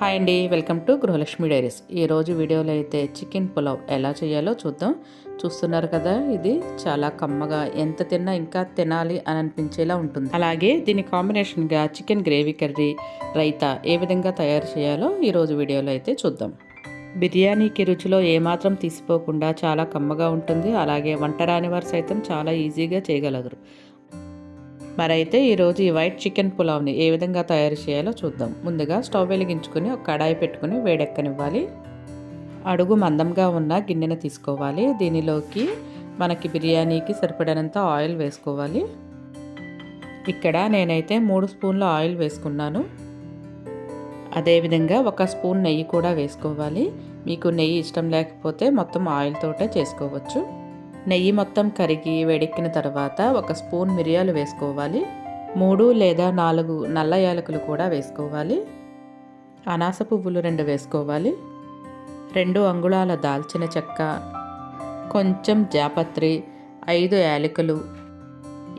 Hi అండి welcome to Gruhalakshmi diaries. ఈరోజు వీడియోలో అయితే చికెన్ పులావ్ ఎలా చేయాలో చూద్దాం. చూస్తున్నారు కదా ఇది చాలా కమ్మగా ఎంత తిన్నా ఇంకా తినాలి అని అనిపించేలా ఉంటుంది. అలాగే దీని కాంబినేషన్గా చికెన్ గ్రేవీ కర్రీ రైతా ఏ విధంగా తయారు చేయాలో ఈరోజు వీడియోలో అయితే చూద్దాం. బిర్యానీకి రుచిలో ఏమాత్రం తీసిపోకుండా చాలా కమ్మగా ఉంటుంది. అలాగే వంట రాని వారు సైతం చాలా ఈజీగా చేయగలరు. మరైతే ఈరోజు ఈ వైట్ చికెన్ పులావ్ని ఏ విధంగా తయారు చేయాలో చూద్దాం. ముందుగా స్టవ్ వెలిగించుకొని ఒక కడాయి పెట్టుకుని వేడెక్కనివ్వాలి. అడుగు మందంగా ఉన్న గిన్నెను తీసుకోవాలి. దీనిలోకి మనకి బిర్యానీకి సరిపడినంత ఆయిల్ వేసుకోవాలి. ఇక్కడ నేనైతే మూడు స్పూన్ల ఆయిల్ వేసుకున్నాను. అదేవిధంగా ఒక స్పూన్ నెయ్యి కూడా వేసుకోవాలి. మీకు నెయ్యి ఇష్టం లేకపోతే మొత్తం ఆయిల్ తోటే చేసుకోవచ్చు. నెయ్యి మొత్తం కరిగి వేడెక్కిన తర్వాత ఒక స్పూన్ మిరియాలు వేసుకోవాలి. మూడు లేదా నాలుగు నల్ల యాలకులు కూడా వేసుకోవాలి. అనాస పువ్వులు రెండు వేసుకోవాలి. రెండు అంగుళాల దాల్చిన చెక్క కొంచెం జాపత్రి ఐదు యాలకులు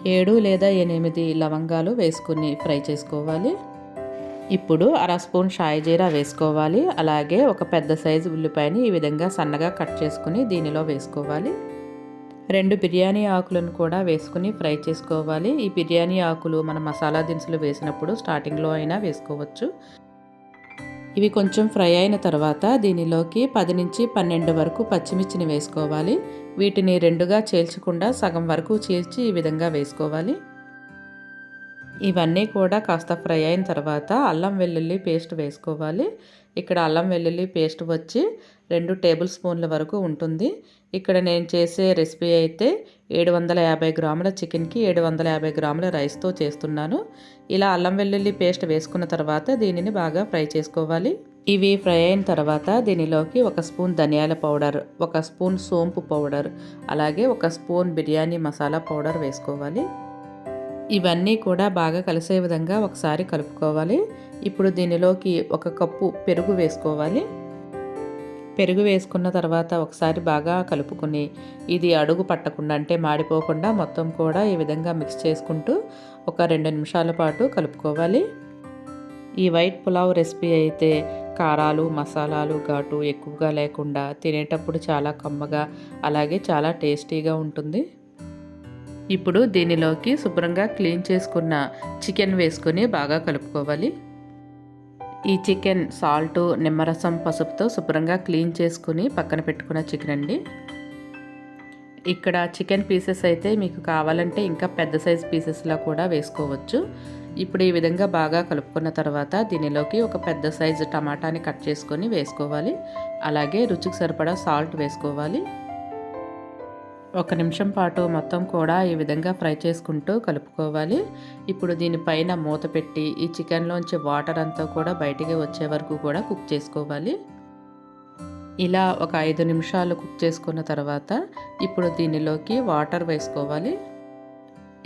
ఏడు లేదా ఎనిమిది లవంగాలు వేసుకుని ఫ్రై చేసుకోవాలి. ఇప్పుడు అర స్పూన్ షాయిజీరా వేసుకోవాలి. అలాగే ఒక పెద్ద సైజు ఉల్లిపాయని ఈ విధంగా సన్నగా కట్ చేసుకుని దీనిలో వేసుకోవాలి. రెండు బిర్యానీ ఆకులను కూడా వేసుకుని ఫ్రై చేసుకోవాలి. ఈ బిర్యానీ ఆకులు మన మసాలా దినుసులు వేసినప్పుడు స్టార్టింగ్లో అయినా వేసుకోవచ్చు. ఇవి కొంచెం ఫ్రై అయిన తర్వాత దీనిలోకి పది నుంచి పన్నెండు వరకు పచ్చిమిర్చిని వేసుకోవాలి. వీటిని రెండుగా చేల్చకుండా సగం వరకు చీల్చి ఈ విధంగా వేసుకోవాలి. ఇవన్నీ కూడా కాస్త ఫ్రై అయిన తర్వాత అల్లం వెల్లుల్లి పేస్ట్ వేసుకోవాలి. ఇక్కడ అల్లం వెల్లుల్లి పేస్ట్ వచ్చి రెండు టేబుల్ స్పూన్ల వరకు ఉంటుంది. ఇక్కడ నేను చేసే రెసిపీ అయితే ఏడు వందల యాభై గ్రాముల చికెన్కి ఏడు వందల యాభై గ్రాముల రైస్తో చేస్తున్నాను. ఇలా అల్లం వెల్లుల్లి పేస్ట్ వేసుకున్న తర్వాత దీనిని బాగా ఫ్రై చేసుకోవాలి. ఇవి ఫ్రై అయిన తర్వాత దీనిలోకి ఒక స్పూన్ ధనియాల పౌడర్ ఒక స్పూన్ సోంపు పౌడర్ అలాగే ఒక స్పూన్ బిర్యానీ మసాలా పౌడర్ వేసుకోవాలి. ఇవన్నీ కూడా బాగా కలిసే విధంగా ఒకసారి కలుపుకోవాలి. ఇప్పుడు దీనిలోకి ఒక కప్పు పెరుగు వేసుకోవాలి. పెరుగు వేసుకున్న తర్వాత ఒకసారి బాగా కలుపుకుని ఇది అడుగు పట్టకుండా అంటే మాడిపోకుండా మొత్తం కూడా ఈ విధంగా మిక్స్ చేసుకుంటూ ఒక రెండు నిమిషాల పాటు కలుపుకోవాలి. ఈ వైట్ పులావ్ రెసిపీ అయితే కారాలు మసాలాలు ఘాటు ఎక్కువగా లేకుండా తినేటప్పుడు చాలా కమ్మగా అలాగే చాలా టేస్టీగా ఉంటుంది. ఇప్పుడు దీనిలోకి శుభ్రంగా క్లీన్ చేసుకున్న చికెన్ వేసుకొని బాగా కలుపుకోవాలి. ఈ చికెన్ సాల్ట్ నిమ్మరసం పసుపుతో శుభ్రంగా క్లీన్ చేసుకుని పక్కన పెట్టుకున్న చికెన్ అండి. ఇక్కడ చికెన్ పీసెస్ అయితే మీకు కావాలంటే ఇంకా పెద్ద సైజ్ పీసెస్లా కూడా వేసుకోవచ్చు. ఇప్పుడు ఈ విధంగా బాగా కలుపుకున్న తర్వాత దీనిలోకి ఒక పెద్ద సైజు టమాటాని కట్ చేసుకొని వేసుకోవాలి. అలాగే రుచికి సరిపడా సాల్ట్ వేసుకోవాలి. ఒక నిమిషం పాటు మొత్తం కూడా ఈ విధంగా ఫ్రై చేసుకుంటూ కలుపుకోవాలి. ఇప్పుడు దీనిపైన మూత పెట్టి ఈ చికెన్లోంచి వాటర్ అంతా కూడా బయటికి వచ్చే వరకు కూడా కుక్ చేసుకోవాలి. ఇలా ఒక ఐదు నిమిషాలు కుక్ చేసుకున్న తర్వాత ఇప్పుడు దీనిలోకి వాటర్ వేసుకోవాలి.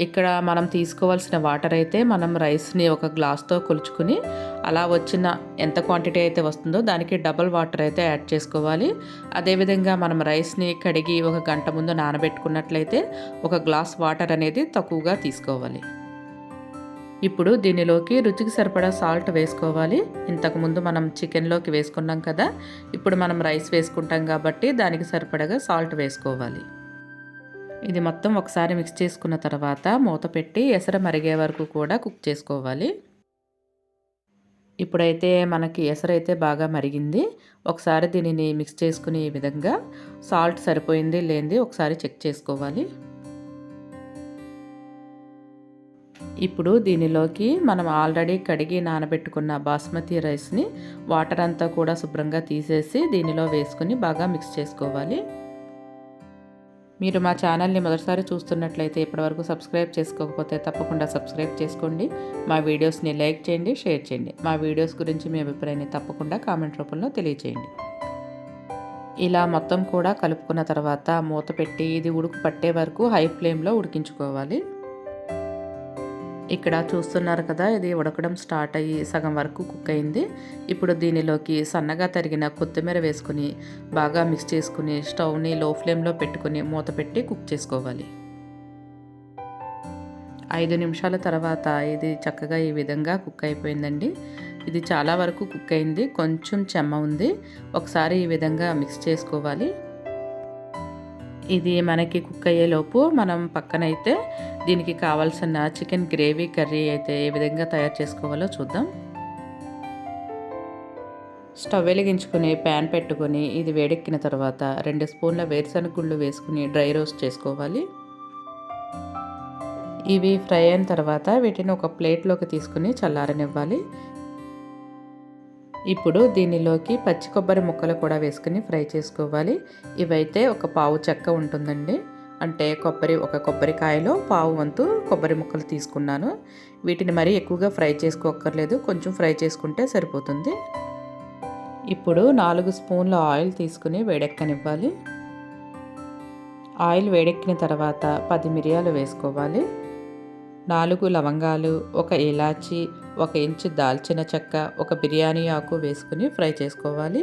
ఇక్కడ మనం తీసుకోవాల్సిన వాటర్ అయితే మనం రైస్ని ఒక గ్లాస్తో కొలుచుకుని అలా వచ్చిన ఎంత క్వాంటిటీ అయితే వస్తుందో దానికి డబల్ వాటర్ అయితే యాడ్ చేసుకోవాలి. అదేవిధంగా మనం రైస్ని కడిగి ఒక గంట ముందు నానబెట్టుకున్నట్లయితే ఒక గ్లాస్ వాటర్ అనేది తక్కువగా తీసుకోవాలి. ఇప్పుడు దీనిలోకి రుచికి సరిపడా సాల్ట్ వేసుకోవాలి. ఇంతకుముందు మనం చికెన్లోకి వేసుకున్నాం కదా ఇప్పుడు మనం రైస్ వేసుకుంటాం కాబట్టి దానికి సరిపడగా సాల్ట్ వేసుకోవాలి. ఇది మొత్తం ఒకసారి మిక్స్ చేసుకున్న తర్వాత మూత పెట్టి ఎసర మరిగే వరకు కూడా కుక్ చేసుకోవాలి. ఇప్పుడైతే మనకి ఎసరైతే బాగా మరిగింది. ఒకసారి దీనిని మిక్స్ చేసుకునే విధంగా సాల్ట్ సరిపోయింది లేనిది ఒకసారి చెక్ చేసుకోవాలి. ఇప్పుడు దీనిలోకి మనం ఆల్రెడీ కడిగి నానబెట్టుకున్న బాస్మతి రైస్ని వాటర్ అంతా కూడా శుభ్రంగా తీసేసి దీనిలో వేసుకుని బాగా మిక్స్ చేసుకోవాలి. మీరు మా ఛానల్ని మొదటిసారి చూస్తున్నట్లయితే ఇప్పటివరకు సబ్స్క్రైబ్ చేసుకోకపోతే తప్పకుండా సబ్స్క్రైబ్ చేసుకోండి. మా వీడియోస్ని లైక్ చేయండి షేర్ చేయండి. మా వీడియోస్ గురించి మీ అభిప్రాయాన్ని తప్పకుండా కామెంట్ రూపంలో తెలియచేయండి. ఇలా మొత్తం కూడా కలుపుకున్న తర్వాత మూత పెట్టి ఇది ఉడుకు పట్టే వరకు హై ఫ్లేమ్లో ఉడికించుకోవాలి. ఇక్కడ చూస్తున్నారు కదా ఇది ఉడకడం స్టార్ట్ అయ్యి సగం వరకు కుక్ అయింది. ఇప్పుడు దీనిలోకి సన్నగా తరిగిన కొత్తిమీర వేసుకుని బాగా మిక్స్ చేసుకుని స్టవ్ని లో ఫ్లేమ్లో పెట్టుకుని మూత పెట్టి కుక్ చేసుకోవాలి. ఐదు నిమిషాల తర్వాత ఇది చక్కగా ఈ విధంగా కుక్ అయిపోయిందండి. ఇది చాలా వరకు కుక్ అయింది. కొంచెం చెమ్మ ఉంది. ఒకసారి ఈ విధంగా మిక్స్ చేసుకోవాలి. ఇది మనకి కుక్ అయ్యేలోపు మనం పక్కనైతే దీనికి కావాల్సిన చికెన్ గ్రేవీ కర్రీ అయితే ఏ విధంగా తయారు చేసుకోవాలో చూద్దాం. స్టవ్ వెలిగించుకుని ప్యాన్ పెట్టుకొని ఇది వేడెక్కిన తర్వాత రెండు స్పూన్ల వేరుశనగ గుళ్ళు వేసుకుని డ్రై రోస్ట్ చేసుకోవాలి. ఇవి ఫ్రై అయిన తర్వాత వీటిని ఒక ప్లేట్లోకి తీసుకుని చల్లారనివ్వాలి. ఇప్పుడు దీనిలోకి పచ్చి కొబ్బరి ముక్కలు కూడా వేసుకుని ఫ్రై చేసుకోవాలి. ఇవైతే ఒక పావు చెక్క ఉంటుందండి. అంటే కొబ్బరి ఒక కొబ్బరికాయలో పావు వంతు కొబ్బరి ముక్కలు తీసుకున్నాను. వీటిని మరీ ఎక్కువగా ఫ్రై చేసుకోక్కర్లేదు. కొంచెం ఫ్రై చేసుకుంటే సరిపోతుంది. ఇప్పుడు నాలుగు స్పూన్ల ఆయిల్ తీసుకుని వేడెక్కనివ్వాలి. ఆయిల్ వేడెక్కిన తర్వాత పది మిరియాలు వేసుకోవాలి. నాలుగు లవంగాలు ఒక ఇలాచి ఒక ఇంచు దాల్చిన చెక్క ఒక బిర్యానీ ఆకు వేసుకుని ఫ్రై చేసుకోవాలి.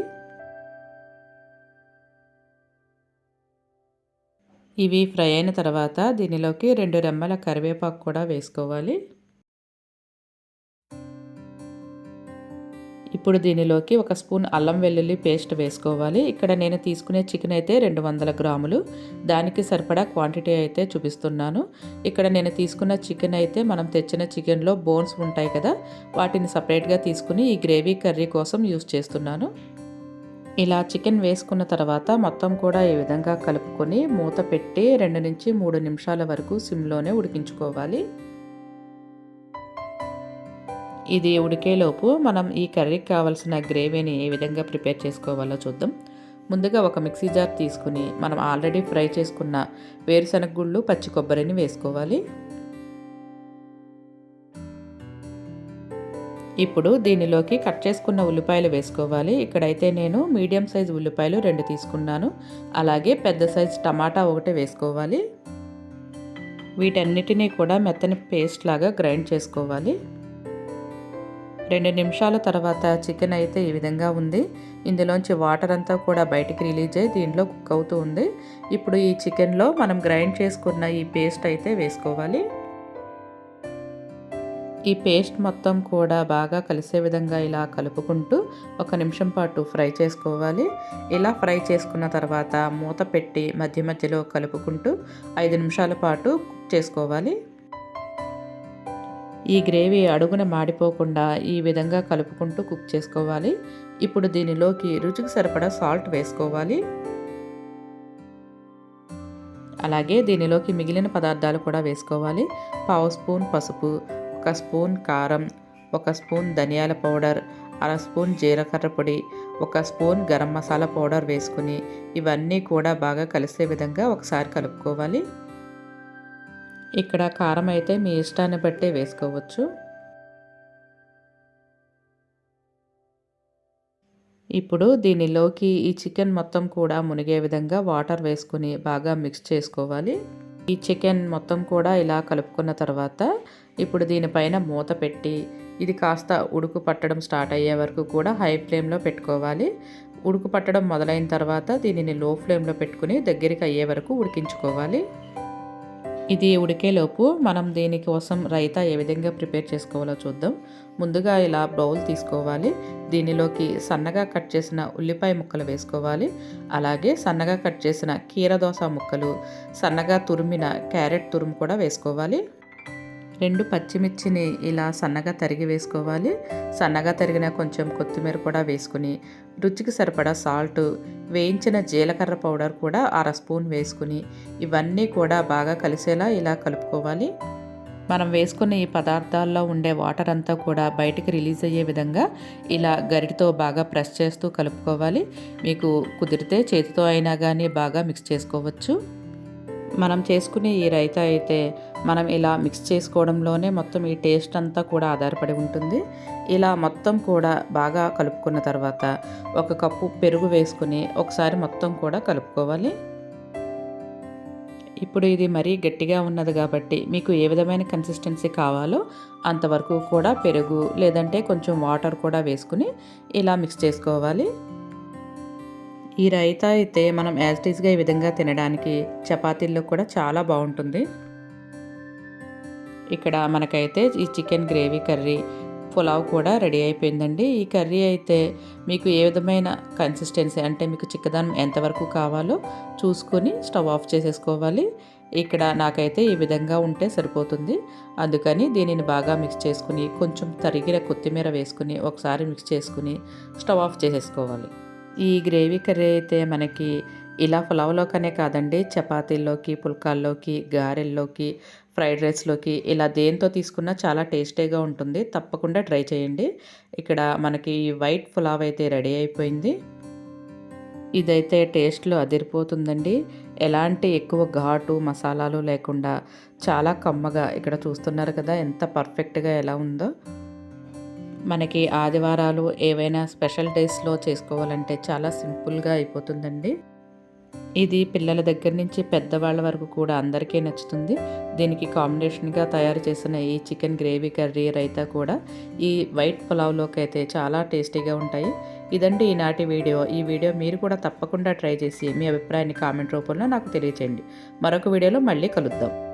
ఇవి ఫ్రై అయిన తర్వాత దీనిలోకి రెండు రెమ్మల కరివేపాకు కూడా వేసుకోవాలి. ఇప్పుడు దీనిలోకి ఒక స్పూన్ అల్లం వెల్లుల్లి పేస్ట్ వేసుకోవాలి. ఇక్కడ నేను తీసుకునే చికెన్ అయితే రెండు వందల గ్రాములు. దానికి సరిపడా క్వాంటిటీ అయితే చూపిస్తున్నాను. ఇక్కడ నేను తీసుకున్న చికెన్ అయితే మనం తెచ్చిన చికెన్లో బోన్స్ ఉంటాయి కదా వాటిని సపరేట్గా తీసుకుని ఈ గ్రేవీ కర్రీ కోసం యూస్ చేస్తున్నాను. ఇలా చికెన్ వేసుకున్న తర్వాత మొత్తం కూడా ఈ విధంగా కలుపుకొని మూత పెట్టి రెండు నుంచి మూడు నిమిషాల వరకు సిమ్లోనే ఉడికించుకోవాలి. ఇది ఉడికేలోపు మనం ఈ కర్రీకి కావాల్సిన గ్రేవీని ఏ విధంగా ప్రిపేర్ చేసుకోవాలో చూద్దాం. ముందుగా ఒక మిక్సీ జార్ తీసుకుని మనం ఆల్రెడీ ఫ్రై చేసుకున్న వేరుశనగ గుళ్ళు పచ్చి కొబ్బరిని వేసుకోవాలి. ఇప్పుడు దీనిలోకి కట్ చేసుకున్న ఉల్లిపాయలు వేసుకోవాలి. ఇక్కడైతే నేను మీడియం సైజ్ ఉల్లిపాయలు రెండు తీసుకున్నాను. అలాగే పెద్ద సైజ్ టమాటా ఒకటి వేసుకోవాలి. వీటన్నిటినీ కూడా మెత్తని పేస్ట్ లాగా గ్రైండ్ చేసుకోవాలి. రెండు నిమిషాల తర్వాత చికెన్ అయితే ఈ విధంగా ఉంది. ఇందులోంచి వాటర్ అంతా కూడా బయటికి రిలీజ్ అయ్యి దీంట్లో కుక్ అవుతూ ఉంది. ఇప్పుడు ఈ చికెన్లో మనం గ్రైండ్ చేసుకున్న ఈ పేస్ట్ అయితే వేసుకోవాలి. ఈ పేస్ట్ మొత్తం కూడా బాగా కలిసే విధంగా ఇలా కలుపుకుంటూ ఒక నిమిషం పాటు ఫ్రై చేసుకోవాలి. ఇలా ఫ్రై చేసుకున్న తర్వాత మూత పెట్టి మధ్య మధ్యలో కలుపుకుంటూ ఐదు నిమిషాల పాటు కుక్ చేసుకోవాలి. ఈ గ్రేవీ అడుగున మాడిపోకుండా ఈ విధంగా కలుపుకుంటూ కుక్ చేసుకోవాలి. ఇప్పుడు దీనిలోకి రుచికి సరిపడా సాల్ట్ వేసుకోవాలి. అలాగే దీనిలోకి మిగిలిన పదార్థాలు కూడా వేసుకోవాలి. పావు స్పూన్ పసుపు ఒక స్పూన్ కారం ఒక స్పూన్ ధనియాల పౌడర్ అర స్పూన్ జీలకర్ర పొడి ఒక స్పూన్ గరం మసాలా పౌడర్ వేసుకుని ఇవన్నీ కూడా బాగా కలిసే విధంగా ఒకసారి కలుపుకోవాలి. ఇక్కడ కారం అయితే మీ ఇష్టాన్ని బట్టి వేసుకోవచ్చు. ఇప్పుడు దీనిలోకి ఈ చికెన్ మొత్తం కూడా మునిగే విధంగా వాటర్ వేసుకుని బాగా మిక్స్ చేసుకోవాలి. ఈ చికెన్ మొత్తం కూడా ఇలా కలుపుకున్న తర్వాత ఇప్పుడు దీనిపైన మూత పెట్టి ఇది కాస్త ఉడుకు పట్టడం స్టార్ట్ అయ్యే వరకు కూడా హై ఫ్లేమ్లో పెట్టుకోవాలి. ఉడుకు పట్టడం మొదలైన తర్వాత దీనిని లో ఫ్లేమ్లో పెట్టుకుని దగ్గరికి అయ్యే వరకు ఉడికించుకోవాలి. ఇది ఉడికేలోపు మనం దీనికోసం రైతా ఏ విధంగా ప్రిపేర్ చేసుకోవాలో చూద్దాం. ముందుగా ఇలా బౌల్ తీసుకోవాలి. దీనిలోకి సన్నగా కట్ చేసిన ఉల్లిపాయ ముక్కలు వేసుకోవాలి. అలాగే సన్నగా కట్ చేసిన కీరదోస ముక్కలు సన్నగా తురిమిన క్యారెట్ తురుము కూడా వేసుకోవాలి. రెండు పచ్చిమిర్చిని ఇలా సన్నగా తరిగి వేసుకోవాలి. సన్నగా తరిగిన కొంచెం కొత్తిమీర కూడా వేసుకుని రుచికి సరిపడా సాల్ట్ వేయించిన జీలకర్ర పౌడర్ కూడా అర స్పూన్ వేసుకుని ఇవన్నీ కూడా బాగా కలిసేలా ఇలా కలుపుకోవాలి. మనం వేసుకున్న ఈ పదార్థాల్లో ఉండే వాటర్ అంతా కూడా బయటికి రిలీజ్ అయ్యే విధంగా ఇలా గరిటితో బాగా ప్రెస్ చేస్తూ కలుపుకోవాలి. మీకు కుదిరితే చేతితో అయినా కానీ బాగా మిక్స్ చేసుకోవచ్చు. మనం చేసుకునే ఈ రైతా అయితే మనం ఇలా మిక్స్ చేసుకోవడంలోనే మొత్తం ఈ టేస్ట్ అంతా కూడా ఆధారపడి ఉంటుంది. ఇలా మొత్తం కూడా బాగా కలుపుకున్న తర్వాత ఒక కప్పు పెరుగు వేసుకుని ఒకసారి మొత్తం కూడా కలుపుకోవాలి. ఇప్పుడు ఇది మరీ గట్టిగా ఉన్నది కాబట్టి మీకు ఏ విధమైన కన్సిస్టెన్సీ కావాలో అంతవరకు కూడా పెరుగు లేదంటే కొంచెం వాటర్ కూడా వేసుకుని ఇలా మిక్స్ చేసుకోవాలి. ఈ రైతా అయితే మనం యాజ్టీస్గా ఈ విధంగా తినడానికి చపాతీల్లో కూడా చాలా బాగుంటుంది. ఇక్కడ మనకైతే ఈ చికెన్ గ్రేవీ కర్రీ పులావ్ కూడా రెడీ అయిపోయిందండి. ఈ కర్రీ అయితే మీకు ఏ విధమైన కన్సిస్టెన్సీ అంటే మీకు చిక్కదనం ఎంతవరకు కావాలో చూసుకొని స్టవ్ ఆఫ్ చేసేసుకోవాలి. ఇక్కడ నాకైతే ఈ విధంగా ఉంటే సరిపోతుంది. అందుకని దీనిని బాగా మిక్స్ చేసుకుని కొంచెం తరిగిన కొత్తిమీర వేసుకుని ఒకసారి మిక్స్ చేసుకుని స్టవ్ ఆఫ్ చేసేసుకోవాలి. ఈ గ్రేవీ కర్రీ అయితే మనకి ఇలా పులావ్లోకనే కాదండి. చపాతీల్లోకి పుల్కాల్లోకి గారెల్లోకి ఫ్రైడ్ రైస్లోకి ఇలా దేంతో తీసుకున్నా చాలా టేస్టీగా ఉంటుంది. తప్పకుండా ట్రై చేయండి. ఇక్కడ మనకి వైట్ పులావ్ అయితే రెడీ అయిపోయింది. ఇదైతే టేస్ట్లో అదిరిపోతుందండి. ఎలాంటి ఎక్కువ ఘాటు మసాలాలు లేకుండా చాలా కమ్మగా ఇక్కడ చూస్తున్నారు కదా ఎంత పర్ఫెక్ట్గా ఎలా ఉందో. మనకి ఆదివారాలు ఏవైనా స్పెషల్ డేస్లో చేసుకోవాలంటే చాలా సింపుల్గా అయిపోతుందండి. ఇది పిల్లల దగ్గర నుంచి పెద్దవాళ్ళ వరకు కూడా అందరికీ నచ్చుతుంది. దీనికి కాంబినేషన్గా తయారు చేసిన ఈ చికెన్ గ్రేవీ కర్రీ రైతా కూడా ఈ వైట్ పులావ్లోకి అయితే చాలా టేస్టీగా ఉంటాయి. ఇదండి ఈనాటి వీడియో. ఈ వీడియో మీరు కూడా తప్పకుండా ట్రై చేసి మీ అభిప్రాయాన్ని కామెంట్ రూపంలో నాకు తెలియచేయండి. మరొక వీడియోలో మళ్ళీ కలుద్దాం.